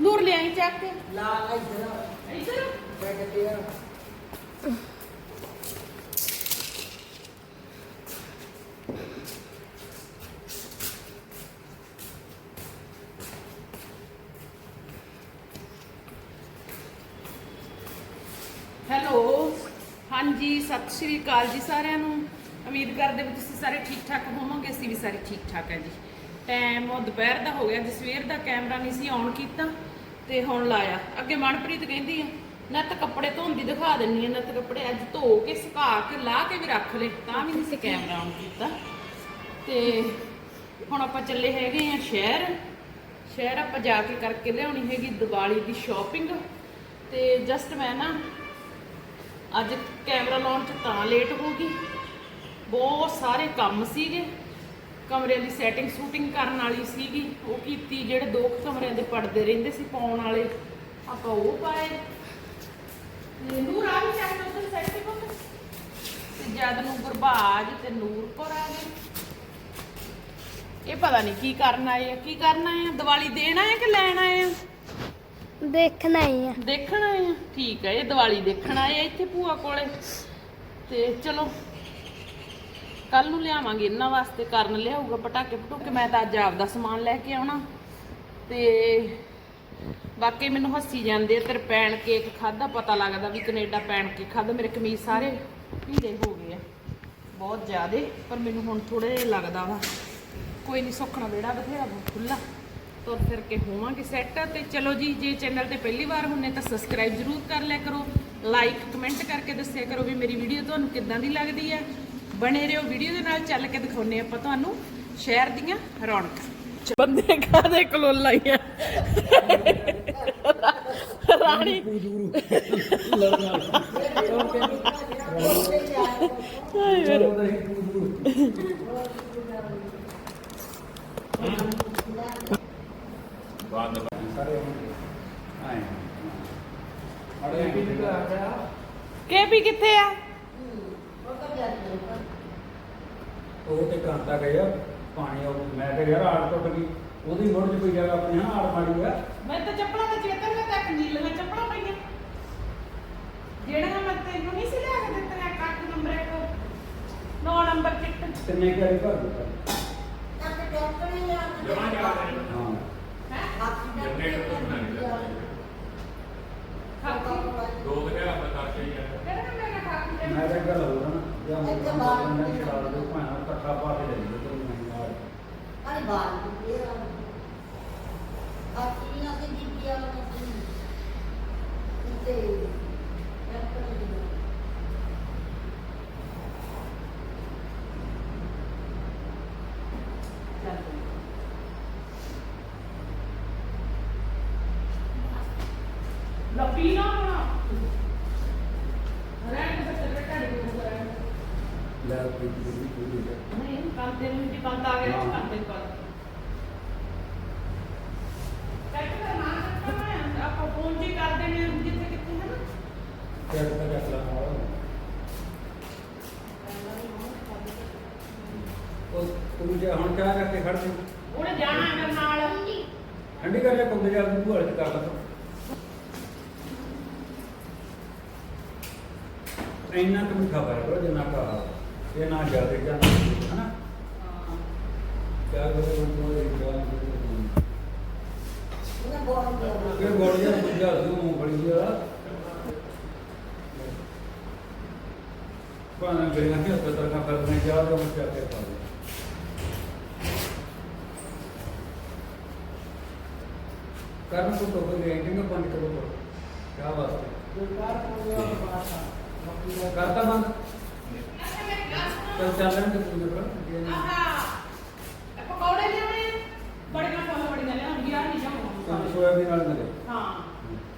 ਨੂਰ ਲਿਆਈ ਚੱਕ ਕੇ। ਲਾ ਇਧਰ ਇੱਧਰ ਬੈਠ ਤੇ ਹੈਲੋ। ਹਾਂਜੀ ਸਤਿ ਸ਼੍ਰੀ ਅਕਾਲ ਜੀ ਸਾਰਿਆਂ ਨੂੰ। ਉਮੀਦ ਕਰਦੇ ਵੀ ਤੁਸੀਂ ਸਾਰੇ ਠੀਕ ਠਾਕ ਹੋਵੋਗੇ ਅਸੀਂ ਵੀ ਸਾਰੇ ਠੀਕ ਠਾਕ ਹੈ ਜੀ। ਟਾਈਮ ਉਹ ਦੁਪਹਿਰ ਦਾ ਹੋ ਗਿਆ, ਜੀ ਸਵੇਰ ਦਾ ਕੈਮਰਾ ਨਹੀਂ ਸੀ ਆਨ ਕੀਤਾ ਤੇ ਹੁਣ ਲਾਇਆ। ਅੱਗੇ ਮਨਪ੍ਰੀਤ ਕਹਿੰਦੀ ਆ ਨੱਤ ਕੱਪੜੇ ਧੋਂਦੀ ਦਿਖਾ ਦਿੰਨੀ ਆ ਨੱਤ ਕੱਪੜੇ ਅੱਜ ਧੋ ਕੇ, ਸੁਕਾ ਕੇ, ਲਾ ਕੇ ਵੀ ਰੱਖ ਲਏ ਤਾਂ ਵੀ ਨਹੀਂ ਸੀ ਕੈਮਰਾ ਆਨ ਕੀਤਾ। ਤੇ ਹੁਣ ਆਪਾਂ ਚੱਲੇ ਹੈਗੇ ਆ ਸ਼ਹਿਰ। ਸ਼ਹਿਰ ਆਪਾਂ ਜਾ ਕੇ ਕਰਕੇ ਲਿਆਉਣੀ ਹੈਗੀ ਦੀਵਾਲੀ ਦੀ ਸ਼ਾਪਿੰਗ ਤੇ ਜਸਟ ਮੈਂ ਨਾ ਅੱਜ ਕੈਮਰਾ ਲਾਉਣ ਚ ਤਾਂ ਲੇਟ ਹੋ ਗਈ। ਬਹੁਤ ਸਾਰੇ ਕੰਮ ਸੀਗੇ। ਕਮਰਿਆਂ ਦੀ ਸੈਟਿੰਗ ਸ਼ੂਟਿੰਗ ਕਰਨ ਵਾਲੀ ਸੀਗੀ। ਉਹ ਕੀਤੀ ਜਿਹੜੇ ਦੋ ਕਮਰਿਆਂ ਦੇ ਪਰਦੇ ਰਹਿੰਦੇ ਸੀ ਪਾਉਣ ਵਾਲੇ। ਆਪਾਂ ਉਹ ਪਾਏ। ਤੇ ਨੂਰ ਆ ਵੀ ਚੱਕ ਸੈੱਟ ਤੇ ਪੁੱਤ। ਤੇ ਜਦ ਨੂੰ ਗੁਰਬਾਜ ਤੇ ਨੂਰਪੁਰ ਆ ਗਏ। ਇਹ ਪਤਾ ਨਹੀਂ ਕੀ ਕਰਨ ਆਏ ਆ ਕੀ ਕਰਨ ਆਏ ਆ? ਦੀਵਾਲੀ ਦੇਣ ਆਏ ਆ ਕਿ ਲੈਣ ਆਏ ਆ? ਦੇਖਣਾ ਹੀ ਆ। ਦੇਖਣ ਆਏ ਆ? ਠੀਕ ਹੈ ਇਹ ਦੀਵਾਲੀ ਦੇਖਣ ਆਏ ਆ ਇੱਥੇ ਭੂਆ ਕੋਲੇ। ਤੇ ਚਲੋ ਕੱਲ ਨੂੰ ਲਿਆਵਾਂਗੇ ਇਹਨਾਂ ਵਾਸਤੇ ਕਰਨ ਲਿਆਊਗਾ ਪਟਾਕੇ ਪਟੂਕੇ, ਮੈਂ ਤਾਂ ਅੱਜ ਆਪਦਾ ਸਮਾਨ ਲੈ ਕੇ ਆਉਣਾ। ਤੇ ਬਾਕੀ ਮੈਨੂੰ ਹੱਸੀ ਜਾਂਦੇ ਆ, ਤੇਰੇ ਪੈਣ ਕੇਕ ਖਾਦਾ ਪਤਾ ਲੱਗਦਾ ਵੀ ਕੈਨੇਡਾ ਪੈਣ ਕੇਕ ਖਾਦਾ ਮੇਰੇ ਕਮੀਜ਼ ਸਾਰੇ ਢੀਲੇ ਹੋ ਗਏ ਆ, ਬਹੁਤ ਜ਼ਿਆਦੇ, ਪਰ ਮੈਨੂੰ ਹੁਣ ਥੋੜੇ ਲੱਗਦਾ ਵਾ। ਕੋਈ ਨਹੀਂ ਸੁੱਖਣਾ ਵਿਹੜਾ ਬਥੇਰਾ ਖੁੱਲਾ ਤੁਰ ਫਿਰ ਕੇ ਹੋਵਾਂਗੇ ਸੈੱਟ। ਤੇ ਚਲੋ ਜੀ, ਜੇ ਚੈਨਲ ਤੇ ਪਹਿਲੀ ਵਾਰ ਹੁੰਨੇ ਤਾਂ ਸਬਸਕ੍ਰਾਈਬ ਜ਼ਰੂਰ ਕਰ ਲਿਆ ਕਰੋ। ਲਾਈਕ, ਕਮੈਂਟ ਕਰਕੇ ਦੱਸਿਆ ਕਰੋ ਵੀ ਮੇਰੀ ਵੀਡੀਓ ਤੁਹਾਨੂੰ ਕਿੱਦਾਂ ਦੀ ਲੱਗਦੀ ਹੈ। ਬਣੇ ਰਹੋ ਵੀਡੀਓ ਦੇ ਨਾਲ ਚੱਲ ਕੇ ਦਿਖਾਉਨੇ ਆਪਾਂ ਤੁਹਾਨੂੰ ਸ਼ਹਿਰ ਦੀਆਂ ਰੌਣਕਾਂ। ਬੰਦੇ ਕਾਦੇ ਕਲੋਲਾਂ ਹੀ ਆ ਰਾਣੀ। ਹਾਏ ਮੇਰੇ। ਕੇਪੀ ਕਿੱਥੇ ਆ? ਉਹ ਤੇ ਕਾਂਤਾ ਗਿਆ ਪਾਣੀ ਉਹ ਮੈਂ ਤੇ ਯਾਰ ਆੜ ਟੁੱਟ ਗਈ। ਉਹਦੀ ਮੁੜ ਚ ਕੋਈ ਜਗ੍ਹਾ ਆਪਣੀ ਆੜ ਮਾੜੀ ਆ। ਮੈਂ ਤਾਂ ਚੱਪਲਾਂ ਦਾ ਚੇਤਨ ਮੈਂ ਤੱਕ ਨੀਲੀਆਂ ਚੱਪਲਾਂ ਪਾਈਆਂ। ਜਿਹੜੀਆਂ ਮੈਂ ਤੈਨੂੰ ਨਹੀਂ ਸੀ ਲਿਆ ਕੇ ਦਿੱਤੀਆਂ ਕੱਟ ਨੰਬਰ 1 9 ਨੰਬਰ ਚਿੱਟ ਤੇ ਮੈਂ ਕਿਹਾ ਘਰ ਦਿੱਤਾ ਜਮਾਂ ਜਾ ਹਾਂ। ਜਨਰੇਟਰ ਤੋਂ ਬਣਾਣੀ ਦੋ ਵਜੇ ਆਪਾਂ ਕਰਕੇ ਹੀ ਆ। ਮੈਂ ਤਾਂ ਗੱਲ ਹੋ ਨਾ ਜਾਂ ਮੈਂ ਦੇ ਤੇ ਮੈਂ ਨਾਲ ਅਰੇ ਬਾਲ ਦੀ ਇਹ ਆਤੀ ਨਾ ਤੇ ਦੀ ਆ ਨਾ ਤੇ ਲੱਪੀ ਨਾ ਹੋਣਾ ਰਹਿਣ ਦੇ ਸੱਚ ਬੈਠਾ ਨਹੀਂ ਹੋ ਰਿਹਾ ਲੈ ਕੋਈ ਕੋਈ ਕੋਈ ਨਹੀਂ ਕੰਮ ਤੇ ਨੂੰ ਦੀ ਬੰਦ ਆ ਗਿਆ ਹਾਂ। ਕੰਮ ਤੇ ਕਰ ਕੱਟ ਕਰ ਨਾ ਕਰਨਾ ਆਪਾਂ ਫੋਨ ਜੀ ਕਰ ਦੇਣੇ ਆ ਜਿੱਥੇ ਕਿੱਥੇ ਹੈ ਨਾ। ਚੱਲ ਤਾਂ ਰੱਖ ਲਾ ਨਾਲ ਉਹ ਤੂੰ ਜੇ ਹੁਣ ਚਾਹ ਕਰਕੇ ਖੜ ਜੀ। ਉਹਨੇ ਜਾਣਾ ਹੈ ਨਾਲ। ਠੰਡੀ ਕਰ ਜਾ ਕੁੰਡੇ ਜਾ ਤੂੰ ਭੂਲ ਚ ਕਰ ਲਾ। ਇੰਨਾ ਕੁ ਮਿੱਠਾ ਪਾਇਆ ਕਰੋ ਜਿੰਨਾ ਕਾ ਇਹ ਨਾ ਜਾਂ ਨਾ ਘੱਟ, ਹਨਾ? ਚਾਹ ਕਰੋ ਇਹ ਚਾਹ ਉਹਨੇ ਬਹੁਤ ਇਹ ਗੋਲ ਦੂਜਾ ਸੀ ਮੂੰਗਫਲੀ ਜਿਹਾ ਪਾਣਾ ਗਰੀਆਂ ਕੇ ਹਸਪਤਾਲ ਦਾ ਫ਼ਰਕ ਨਹੀਂ ਜਾ ਰਿਹਾ ਮੈਂ ਚਾਹ ਕੇ ਪਾ ਕਰਨ ਤੋਂ ਤੋਂ ਗਏ ਕਿ ਬੰਦ ਕਰੋ ਕਿਆ ਵਾਸਤੇ? ਕਰਤਾ ਬੰਦ? ਚੱਲ ਚੱਲ ਰਹੇ ਤੇ ਪੂਰੇ ਪਰ ਆਹਾ ਪਕੌੜੇ ਲਿਆਉਣੇ? ਬੜੀਆਂ ਫਲ ਬੜੀਆਂ ਲਿਆਉਣਗੀ ਆ ਨਹੀਂ ਤਾਂ ਜਾਊਗਾ ਸੋਇਆਬੀਨ ਨਾਲ ਮਿਲੇ ਹਾਂ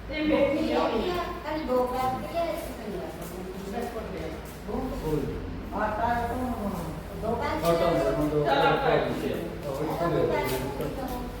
ਤੇ ਮੇਥੀ ਲਿਆਉਣੀ ਆ ਅਰੇ ਦੋ ਕਾਟ ਕੇ? ਇਸ ਤਰ੍ਹਾਂ ਹੋਰ ਆਟਾ ਤੋਂ ਦੋ ਕਾਟ ਆਟਾ। ਹੁੰਦਾ। ਮੈਂ ਦੋ ਚੱਲ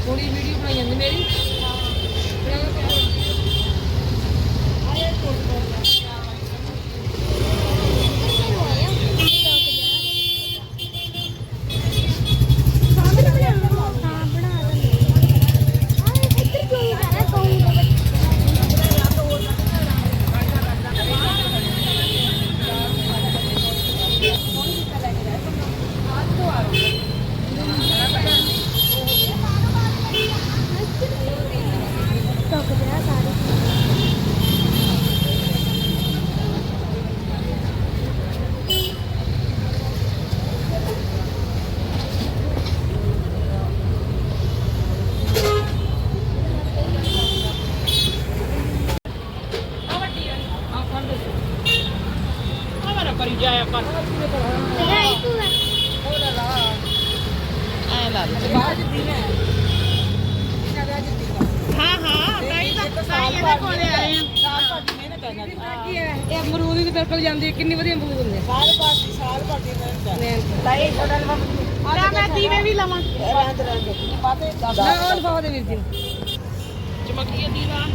ਥੋੜੀ ਵੀਡੀਓ ਬਣਾਈ ਜਾਂਦੀ ਮੇਰੀ ਹਾਂ ਬਣਾ ਦਿੰਦੇ ਆ ਇੱਧਰ ਕਿਉਂ ਕਰ ਰਿਹਾ ਕਹੂੰਗਾ ਟੋਕ ਜਾ ਸਾਰੇ ਆ ਵੱਡੀ ਆ ਆ ਫੜ ਦੇ ਆ ਮੇਰਾ ਕਰੀ ਜਾਇਆ ਕਰ ਰਾਈ ਤੂੰ ਐ ਲਾ ਦੇ ਹਾਂ ਹਾਂ ਤਾਈ ਤਾਂ ਤਾਈ ਇਹਦੇ ਕੋਲੇ ਆਏ ਆ ਇਹ ਅਮਰੂਦ ਦੀ ਬਿਲਕੁਲ ਜਾਂਦੀ ਹੈ, ਕਿੰਨੀ ਵਧੀਆ ਅਮਰੂਦ ਹੁੰਦੇ ਸਾਲ ਬਾਅਦ ਸਾਲ ਬਾਅਦ ਤਾਈ ਛੋਟਾ ਲਵਾ ਮੈਂ ਦੀਵੇ। ਵੀ ਲਵਾਂ ਰਹਿੰਦ ਰਹਿੰਦ ਬਾਤੇ ਨਾ ਉਹ ਲਵਾ ਦੇ ਵੀਰ ਜੀ ਚਮਕੀਆ ਦੀਵਾ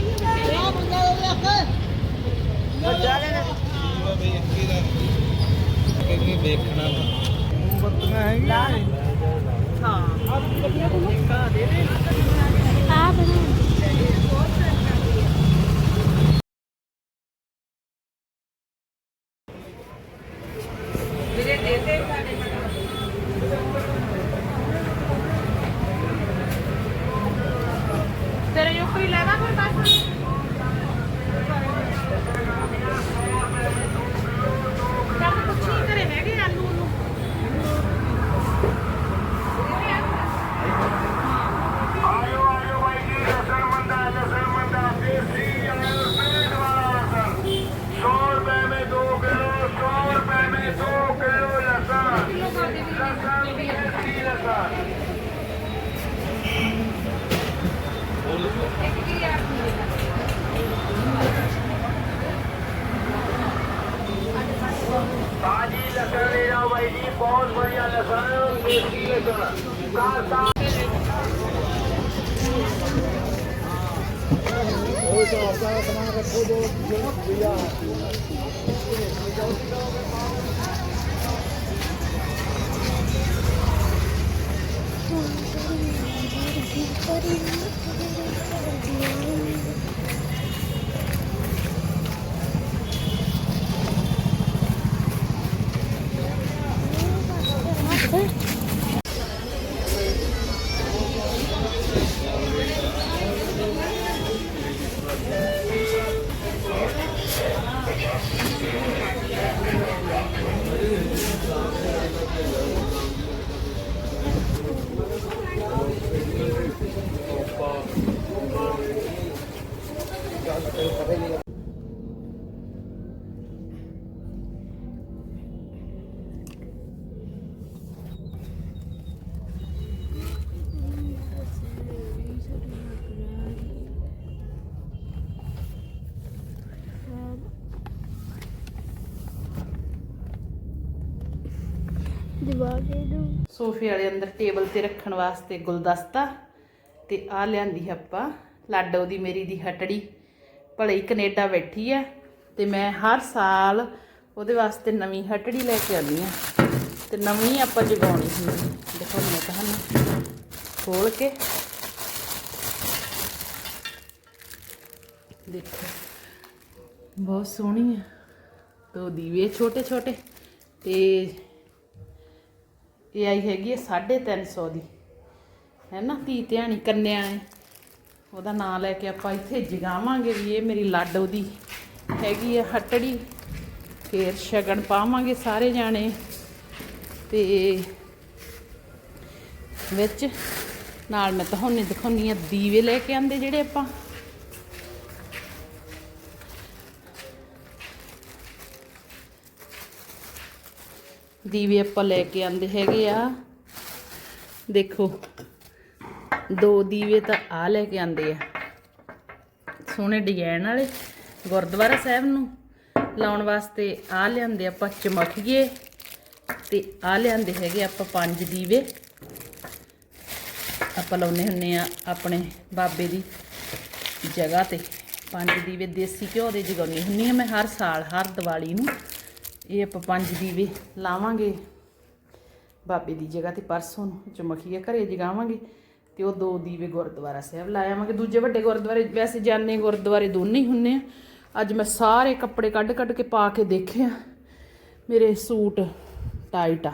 ਆ ਬੰਦਾ ਉਹਦੇ ਅੱਖ ਆ ਬਣਾ Sa mga kapudo, yung kuya. ਦਿਵਾ ਦੇ ਦੋ। ਸੋਫੇ ਵਾਲੇ ਅੰਦਰ ਟੇਬਲ ਤੇ ਰੱਖਣ ਵਾਸਤੇ ਗੁਲਦਸਤਾ ਤੇ ਆ ਲਿਆਂਦੀ ਆਪਾਂ, ਲਾਡੋ ਦੀ ਮੇਰੀ ਦੀ ਹਟੜੀ। ਭਲੇ ਹੀ ਕੈਨੇਡਾ ਬੈਠੀ ਆ ਤੇ ਮੈਂ ਹਰ ਸਾਲ ਉਹਦੇ ਵਾਸਤੇ ਨਵੀਂ ਹਟੜੀ ਲੈ ਕੇ ਆਉਂਦੀ ਆ। ਤੇ ਨਵੀਂ ਆਪਾਂ ਜਗਾਉਣੀ ਹੁੰਦੀ ਦਿਖਾਉਂਦੀ ਹਾਂ ਤੁਹਾਨੂੰ। ਖੋਲ ਕੇ। ਦੇਖੋ, ਬਹੁਤ ਸੋਹਣੀ ਆ। ਦੋ ਦੀਵੇ ਛੋਟੇ ਛੋਟੇ ਤੇ ਇਹ ਆਈ ਹੈਗੀ ਹੈ 350 ਦੀ। ਹੈ ਨਾ ਧੀ ਧਿਆਣੀ ਕੰਨਿਆ ਨੇ ਉਹਦਾ ਨਾਂ ਲੈ ਕੇ ਆਪਾਂ ਇੱਥੇ ਜਗਾਵਾਂਗੇ ਵੀ ਇਹ ਮੇਰੀ ਲਾਡੋ ਦੀ ਹੈਗੀ ਹੈ ਹਟੜੀ। ਫੇਰ ਸ਼ਗਨ ਪਾਵਾਂਗੇ ਸਾਰੇ ਜਾਣੇ। ਤੇ ਵਿੱਚ ਨਾਲ ਮੈਂ ਤੁਹਾਨੂੰ ਦਿਖਾਉਣੀ ਆ ਦੀਵੇ ਲੈ ਕੇ ਆਂਦੇ ਜਿਹੜੇ ਆਪਾਂ। ਦੀਵੇ ਆਪਾਂ ਲੈ ਕੇ ਆਂਦੇ ਹੈਗੇ ਆ। ਦੇਖੋ, ਦੋ ਦੀਵੇ ਤਾਂ ਆ ਲੈ ਕੇ ਆਂਦੇ ਆ। ਸੋਹਣੇ ਡਿਜ਼ਾਈਨ ਵਾਲੇ ਗੁਰਦੁਆਰਾ ਸਾਹਿਬ ਨੂੰ ਲਾਉਣ ਵਾਸਤੇ ਆ ਲਿਆਂਦੇ ਆਪਾਂ ਚਮਕੀਏ ਤੇ ਆ ਲਿਆਂਦੇ ਹੈਗੇ ਆਪਾਂ ਪੰਜ ਦੀਵੇ। ਆਪਾਂ ਲਾਉਨੇ ਹੁੰਨੇ ਆ ਆਪਣੇ ਬਾਬੇ ਦੀ ਜਗ੍ਹਾ ਤੇ। ਪੰਜ ਦੀਵੇ ਦੇਸੀ ਘਿਓ ਦੇ ਜਗਾਉਣੀ ਹੁੰਨੀ ਆ ਮੈਂ ਹਰ ਸਾਲ, ਹਰ ਦੀਵਾਲੀ ਨੂੰ। ਇਹ ਆਪਾਂ ਪੰਜ ਦੀਵੇ ਲਾਵਾਂਗੇ। ਬਾਬੇ ਦੀ ਜਗ੍ਹਾ ਤੇ ਪਰਸੋਂ ਨੂੰ ਚਮਕੀਏ ਘਰੇ ਜਗਾਵਾਂਗੇ ਤੇ ਉਹ ਦੋ ਦੀਵੇ ਗੁਰਦੁਆਰਾ ਸਾਹਿਬ ਲਾਇਆਵਾਂਗੇ ਦੂਜੇ ਵੱਡੇ ਗੁਰਦੁਆਰੇ ਵੈਸੇ ਜਾਣੇ ਗੁਰਦੁਆਰੇ ਦੋਨੇ ਹੀ ਹੁੰਨੇ ਆ। ਅੱਜ ਮੈਂ ਸਾਰੇ ਕੱਪੜੇ ਕੱਢ ਕੱਢ ਕੇ ਪਾ ਕੇ ਦੇਖਿਆ ਮੇਰੇ ਸੂਟ ਟਾਈਟ ਆ।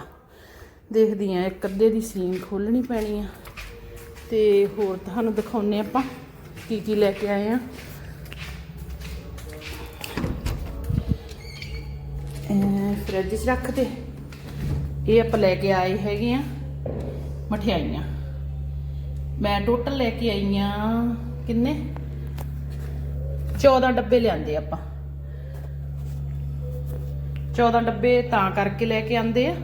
ਦੇਖਦੀ ਆ, ਇੱਕ ਅੱਧੇ ਦੀ ਸੀਨ ਖੋਲਣੀ ਪੈਣੀ ਆ। ਤੇ ਹੋਰ ਤੁਹਾਨੂੰ ਦਿਖਾਉਨੇ ਆਪਾਂ ਕੀ ਕੀ ਲੈ ਕੇ ਆਏ ਆ। ਫ੍ਰਿਜ 'ਚ ਰੱਖ ਦੇ। ਇਹ ਆਪਾਂ ਲੈ ਕੇ ਆਏ ਹੈਗੇ ਆ ਮਠਿਆਈਆਂ। ਮੈਂ ਟੋਟਲ ਲੈ ਕੇ ਆਈ ਆਈਆਂ ਕਿੰਨੇ? 14 ਡੱਬੇ ਲਿਆਂਦੇ ਆਪਾਂ। 14 ਡੱਬੇ ਤਾਂ ਕਰਕੇ ਲੈ ਕੇ ਆਂਦੇ ਆ।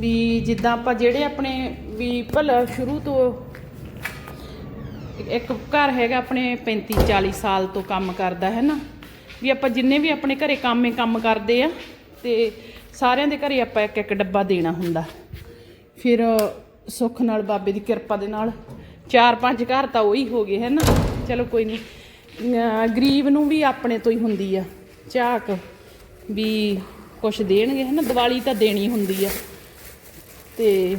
ਵੀ ਜਿੱਦਾਂ ਆਪਾਂ ਜਿਹੜੇ ਆਪਣੇ ਵੀ ਭਲਾ ਸ਼ੁਰੂ ਤੋਂ ਇੱਕ ਘਰ ਹੈਗਾ ਆਪਣੇ 35 40 ਸਾਲ ਤੋਂ ਕੰਮ ਕਰਦਾ ਹੈ ਨਾ। ਵੀ ਆਪਾਂ ਜਿੰਨੇ ਵੀ ਆਪਣੇ ਘਰੇ ਕੰਮੇ ਕੰਮ ਕਰਦੇ ਆ ਤੇ ਸਾਰਿਆਂ ਦੇ ਘਰੇ ਆਪਾਂ ਇੱਕ ਇੱਕ ਡੱਬਾ ਦੇਣਾ ਹੁੰਦਾ। ਫਿਰ ਸੁੱਖ ਨਾਲ ਬਾਬੇ ਦੀ ਕਿਰਪਾ ਦੇ ਨਾਲ ਚਾਰ ਪੰਜ ਘਰ ਤਾਂ ਉਹੀ ਹੋ ਗਏ, ਹੈ ਨਾ? ਚਲੋ ਕੋਈ ਨਹੀਂ ਗਰੀਬ ਨੂੰ ਵੀ ਆਪਣੇ ਤੋਂ ਹੀ ਹੁੰਦੀ ਆ ਝਾਕ ਵੀ ਕੁਛ ਦੇਣਗੇ, ਹੈ ਨਾ? ਦੀਵਾਲੀ ਤਾਂ ਦੇਣੀ ਹੁੰਦੀ ਆ। ਤੇ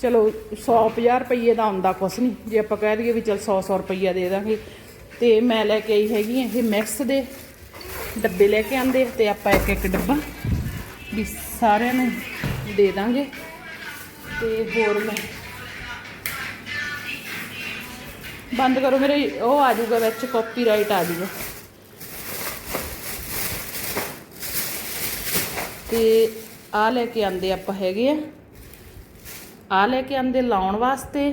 ਚਲੋ 100 ਰੁਪਏ ਦਾ ਆਉਂਦਾ ਕੁਛ ਨਹੀਂ ਜੇ ਆਪਾਂ ਕਹਿ ਦਈਏ ਵੀ ਚਲ 100 100 ਰੁਪਈਆ ਦੇ ਦਾਂਗੇ। ਤੇ ਮੈਂ ਲੈ ਕੇ ਆਈ ਹੈਗੀ ਇਹ ਮਿਕਸ ਦੇ। ਡੱਬੇ ਲੈ ਕੇ ਆਂਦੇ ਤੇ ਆਪਾਂ ਇੱਕ ਇੱਕ ਡੱਬਾ ਵੀ ਸਾਰਿਆਂ ਨੂੰ ਦੇ ਦਾਂਗੇ। ਤੇ ਹੋਰ ਮੈਂ ਬੰਦ ਕਰੋ ਮੇਰੇ, ਉਹ ਆ ਜਾਊਗਾ ਵਿੱਚ ਕਾਪੀਰਾਈਟ ਆ ਜਾਊਗਾ। ਤੇ ਆ ਲੈ ਕੇ ਆਂਦੇ ਆਪਾਂ ਹੈਗੇ ਆ। ਆ ਲੈ ਕੇ ਆਂਦੇ ਲਾਉਣ ਵਾਸਤੇ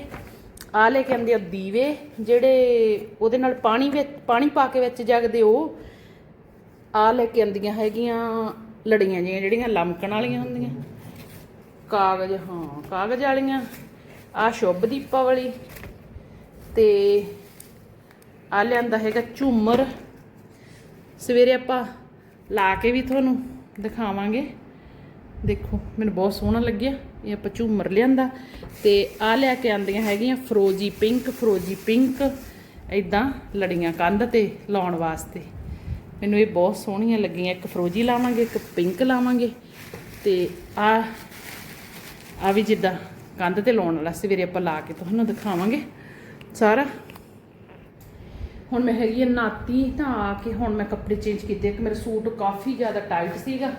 ਆ ਲੈ ਕੇ ਆਂਦੇ ਆ ਦੀਵੇ, ਜਿਹੜੇ ਉਹਦੇ ਨਾਲ ਪਾਣੀ ਵਿੱਚ, ਪਾਣੀ ਪਾ ਕੇ ਵਿੱਚ ਜਗਦੇ ਉਹ। ਆ ਲੈ ਕੇ ਆਂਦੀਆਂ ਹੈਗੀਆਂ ਲੜੀਆਂ ਜਿਹੀਆਂ, ਜਿਹੜੀਆਂ ਲਮਕਣ ਵਾਲੀਆਂ ਹੁੰਦੀਆਂ। ਕਾਗਜ਼, ਹਾਂ, ਕਾਗਜ਼ ਵਾਲੀਆਂ। ਆ ਸ਼ੁਭ ਦੀਪਾਵਲੀ। ਤੇ ਆ ਲਿਆਂਦਾ ਹੈਗਾ ਝੂਮਰ। ਸਵੇਰੇ ਆਪਾਂ ਲਾ ਕੇ ਵੀ ਤੁਹਾਨੂੰ ਦਿਖਾਵਾਂਗੇ। ਦੇਖੋ, ਮੈਨੂੰ ਬਹੁਤ ਸੋਹਣਾ ਲੱਗਿਆ ਇਹ ਆਪਾਂ ਝੂਮਰ ਲਿਆਂਦਾ। ਤੇ ਆ ਲੈ ਕੇ ਆਂਦੀਆਂ ਹੈਗੀਆਂ ਫਰੋਜੀ ਪਿੰਕ ਫਰੋਜੀ ਪਿੰਕ ਇਦਾਂ ਲੜੀਆਂ ਕੰਧ ਤੇ ਲਾਉਣ ਵਾਸਤੇ। ਮੈਨੂੰ ਇਹ ਬਹੁਤ ਸੋਹਣੀਆਂ ਲੱਗੀਆਂ। ਇੱਕ ਫਰੋਜੀ ਲਾਵਾਂਗੇ, ਇੱਕ ਪਿੰਕ ਲਾਵਾਂਗੇ। ਤੇ ਆ ਆ ਵੀ ਜਿੱਦਾਂ ਕੰਧ ਤੇ ਲਾਉਣ ਵਾਲਾ ਸਵੇਰੇ ਆਪਾਂ ਲਾ ਕੇ ਤੁਹਾਨੂੰ ਦਿਖਾਵਾਂਗੇ ਸਾਰਾ। ਹੁਣ ਮੈਂ ਹੈਗੀ ਆ ਨਾਤੀ ਤਾਂ ਆ ਕੇ ਹੁਣ ਮੈਂ ਕੱਪੜੇ ਚੇਂਜ ਕੀਤੇ। ਕਿ ਮੇਰਾ ਸੂਟ ਕਾਫੀ ਜ਼ਿਆਦਾ ਟਾਈਟ ਸੀਗਾ।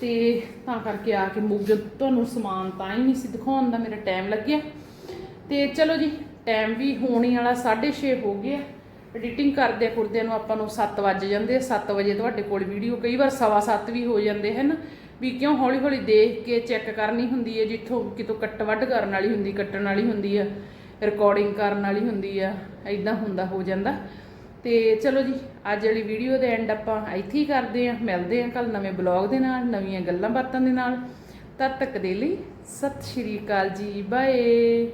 ਤੇ ਤਾਂ ਕਰਕੇ ਆ ਕੇ ਮੁੱਗ ਤੁਹਾਨੂੰ ਸਮਾਨ ਤਾਂ ਹੀ ਨਹੀਂ ਸੀ ਦਿਖਾਉਣ ਦਾ ਮੇਰਾ ਟਾਈਮ ਲੱਗਿਆ। ਤੇ ਚਲੋ ਜੀ ਟਾਈਮ ਵੀ ਹੋਣੀ ਵਾਲਾ 6:30 ਹੋ ਗਿਆ ਐਡੀਟਿੰਗ ਕਰਦੇ ਕਰਦੇ ਨੂੰ ਆਪਾਂ ਨੂੰ 7 ਵੱਜ ਜਾਂਦੇ ਆ 7 ਵਜੇ ਤੁਹਾਡੇ ਕੋਲ ਵੀਡੀਓ ਕਈ ਵਾਰ ਸਵਾ 7 ਵੀ ਹੋ ਜਾਂਦੇ ਹਨ। ਵੀ ਕਿਉਂ ਹੌਲੀ ਹੌਲੀ ਦੇਖ ਕੇ ਚੈੱਕ ਕਰਨੀ ਹੁੰਦੀ ਹੈ, ਜਿੱਥੋਂ ਕਿਤੋਂ ਕੱਟ ਵੱਢ ਕਰਨ ਵਾਲੀ ਹੁੰਦੀ, ਕੱਟਣ ਵਾਲੀ ਹੁੰਦੀ ਆ ਰਿਕਾਰਡਿੰਗ ਕਰਨ ਵਾਲੀ ਹੁੰਦੀ ਆ ਐਦਾਂ ਹੁੰਦਾ ਹੋ ਜਾਂਦਾ। ਤੇ ਚਲੋ ਜੀ, ਅੱਜ ਵਾਲੀ ਵੀਡੀਓ ਦੇ ਐਂਡ ਆਪਾਂ ਇੱਥੇ ਹੀ ਕਰਦੇ ਆ ਮਿਲਦੇ ਆ ਕੱਲ ਨਵੇਂ ਬਲੌਗ ਦੇ ਨਾਲ, ਨਵੀਆਂ ਗੱਲਾਂ ਬਾਤਾਂ ਦੇ ਨਾਲ। ਤਦ ਤੱਕ ਦੇ ਲਈ ਸਤਿ ਸ਼੍ਰੀ ਅਕਾਲ ਜੀ ਬਾਏ